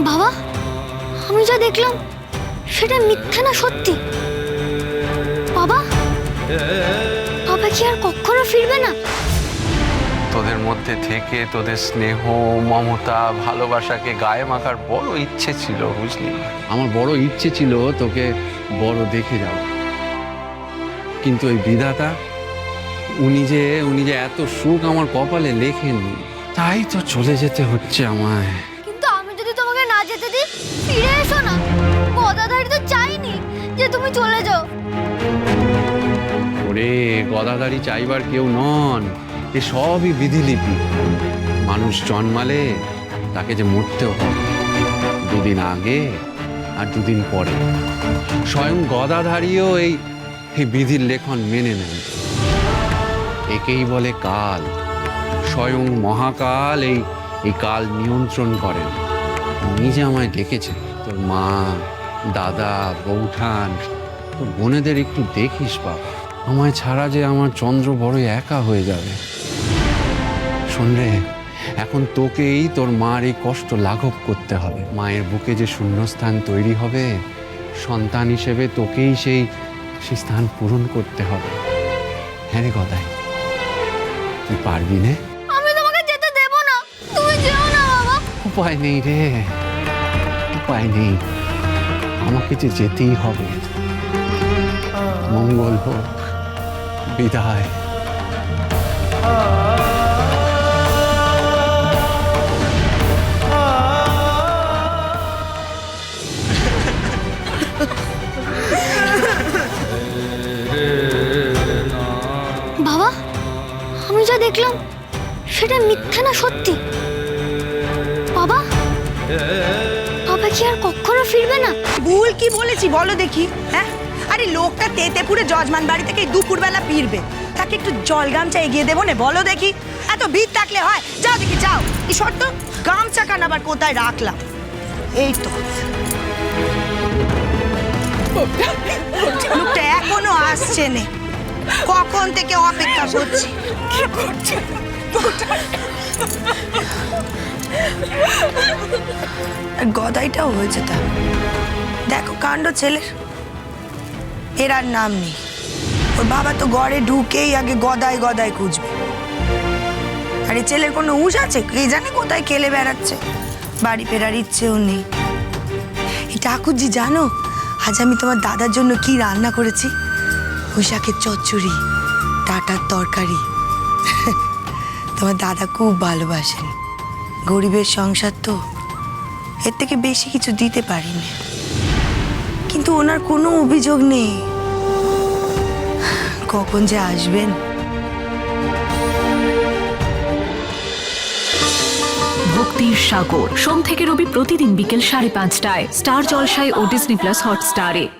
বাবা আমি যা দেখলাম সেটা মিথ্যা না সত্যি? বাবা বাবা কি আর কখনো ফিরবে না? তোদের মধ্যে থেকে তোদের স্নেহ মমতা ভালোবাসাকে গায়ে মাখার বড় ইচ্ছে ছিল বুঝলি? আমার বড় ইচ্ছে ছিল তোকে বড় দেখে যাও কিন্তু ওই বিধাতা উনি যে উনি যে এত সুখ আমার কপালে লেখেননি তাই তো চলে যেতে হচ্ছে আমায়। যে তুমি চলে যাও। ওরে গদাদারি চাইবার কেউ নন। এ সবই বিধিলিপি। মানুষ জন্মালে তাকে যে মরতেও হবে, দুদিন আগে আর দুদিন পরে। স্বয়ং গদাধারীও এই বিধির লেখন মেনে নেন। একেই বলে কাল। স্বয়ং মহাকাল এই এই কাল নিয়ন্ত্রণ করেন। নিজে আমায় ডেকেছে। তোর মা দাদা বৌঠান তোর বোনেদের একটু দেখিস বাবা। আমায় ছাড়া যে আমার চন্দ্র বড় একা হয়ে যাবে। শোন রে এখন তোকেই তোর মার এই কষ্ট লাঘব করতে হবে। মায়ের বুকে যে শূন্যস্থান তৈরি হবে সন্তান হিসেবে তোকেই সেই সেই স্থান পূরণ করতে হবে। হ্যাঁ রে গদাই তুই পারবি নে? আমি তোমাকে যেতে দেব না। তুমি যেও না বাবা। উপায় নেই রে উপায় নেই। আমাকে যে যেতেই হবে, মঙ্গল হোক, বিদায়। বাবা, আমি যা দেখলাম, সেটা মিথ্যা না সত্যি? বাবা বাবা কি আর কখনো ফিরবে না? ভুল কি বলেছি বলো দেখি হ্যাঁ? আরে লোকটা তেতে পুরে জজমান বাড়ি থেকে দুপুরবেলা ফিরবে। তাকে একটু জল গামছা এগিয়ে দেবো না বলো দেখি। এত ভিড় থাকলে হয় যাও দেখি যাও। এই শর্ত? গামছা কান আবার কোথায় রাখলাম? এই তো। লোকটা এখনও আসছে নে। কখন থেকে অপেক্ষা করছি? কি করছে? আর গদাইটাও হয়েছে তা দেখো, কাণ্ড ছেলের। এর আর নাম নেই। ওর বাবা তো ঘরে ঢুকেই আগে গদায় গদায় খুঁজবে। আর এই ছেলের কোনো হুঁশ আছে? কে জানে কোথায় খেলে বেড়াচ্ছে? বাড়ি ফেরার ইচ্ছেও নেই। এই ঠাকুরজি, জানো, আজ আমি তোমার দাদার জন্য কি রান্না করেছি? পুঁইশাকের চচ্চড়ি টাটার তরকারি। তোমার দাদা খুব ভালোবাসেন। গরিবের সংসার তো এর থেকে বেশি কিছু দিতে পারিনি। কিন্তু ওনার কোনো অভিযোগ নেই। কখন যে আসবেন? ভক্তির সাগর। সোম থেকে রবি প্রতিদিন বিকেল সাড়ে পাঁচটায়। স্টার জলসায় ও ডিসনি প্লাস হটস্টারে।